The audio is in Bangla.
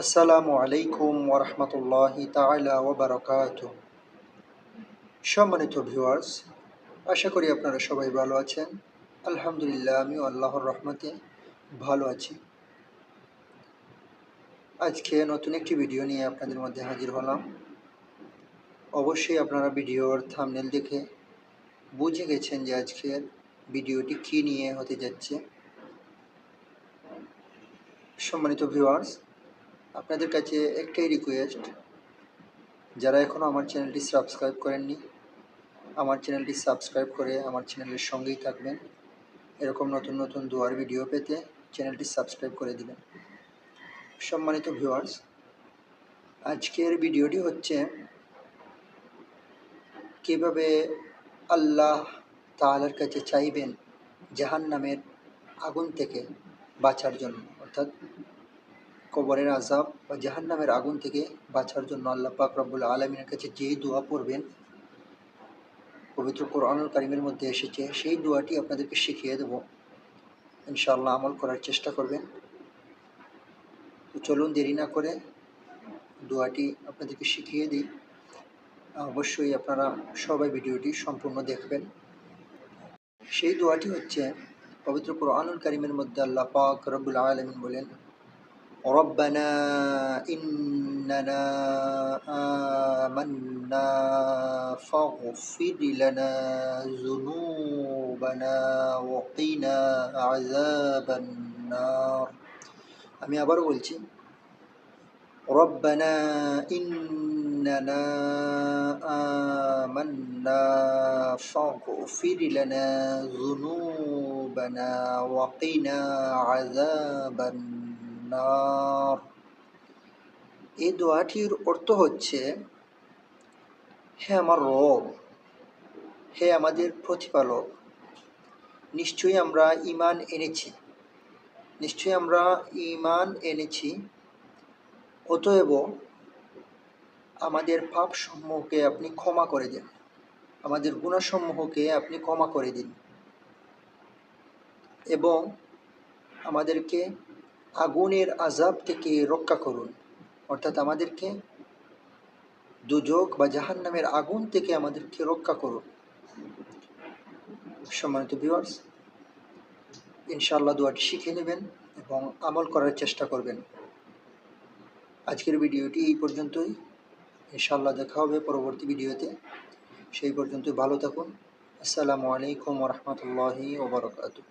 আসসালামু আলাইকুম ওরহমতুল্লাহি তাআলা ওয়া বারাকাতুহু সম্মানিত ভিউয়ার্স, আশা করি আপনারা সবাই ভালো আছেন। আলহামদুলিল্লাহ, আমিও আল্লাহর রহমতে ভালো আছি। আজকে নতুন একটি ভিডিও নিয়ে আপনাদের মধ্যে হাজির হলাম। অবশ্যই আপনারা ভিডিওর থামনেল দেখে বুঝে গেছেন যে আজকের ভিডিওটি কী নিয়ে হতে যাচ্ছে। সম্মানিত ভিউয়ার্স আপনাদের কাছে একটাই রিকোয়েস্ট যারা এখনও আমার চ্যানেলটি সাবস্ক্রাইব করেননি, আমার চ্যানেলটি সাবস্ক্রাইব করে আমার চ্যানেলের সঙ্গেই থাকবেন। এরকম নতুন নতুন দুয়ার ভিডিও পেতে চ্যানেলটি সাবস্ক্রাইব করে দিবেন। সম্মানিত ভিউয়ার্স আজকের ভিডিওটি হচ্ছে কীভাবে আল্লাহ তাআলার কাছে চাইবেন জাহান নামের আগুন থেকে বাঁচার জন্য। অর্থাৎ কবরের আজাব বা জাহান নামের আগুন থেকে বাঁচার জন্য আল্লাহ পাক রব্বুল আলমিনের কাছে যেই দোয়া পড়বেন, পবিত্র কোরআনুল কারিমের মধ্যে এসেছে, সেই দোয়াটি আপনাদেরকে শিখিয়ে দেব। ইনশাআল্লাহ আমল করার চেষ্টা করবেন। চলুন দেরি না করে দোয়াটি আপনাদেরকে শিখিয়ে দিই। অবশ্যই আপনারা সবাই ভিডিওটি সম্পূর্ণ দেখবেন। সেই দোয়াটি হচ্ছে, পবিত্র কোরআনুল কারিমের মধ্যে আল্লাহ পাক রব্বুল আলমিন বলেন ربنا إننا آمنا فاغفر لنا ذنوبنا وقنا عذاب النار আমি আবারও বলছি ربنا إننا آمنا فاغفر لنا ذنوبنا وقنا عذاب النار এই দোয়াটির অর্থ হচ্ছে, হে আমার রব, হে আমাদের প্রতিপালক, নিশ্চয়ই আমরা ইমান এনেছি। নিশ্চয়ই আমরা ইমান এনেছি। অতএব আমাদের পাপসমূহকে আপনি ক্ষমা করে দিন। আমাদের গুণাসমূহকে আপনি ক্ষমা করে দিন। এবং আমাদেরকে আগুনের আজাব থেকে রক্ষা করুন। অর্থাৎ আমাদেরকে দুযোগ বা জাহান নামের আগুন থেকে আমাদেরকে রক্ষা করুন। সম্মানিত ভিউয়ার্স ইনশাআল্লাহ দোয়াটি শিখে নেবেন এবং আমল করার চেষ্টা করবেন। আজকের ভিডিওটি এই পর্যন্তই। ইনশাআল্লাহ দেখা হবে পরবর্তী ভিডিওতে। সেই পর্যন্ত ভালো থাকুন। আসসালামু আলাইকুম রহমতুল্লাহি ওবরাকাতু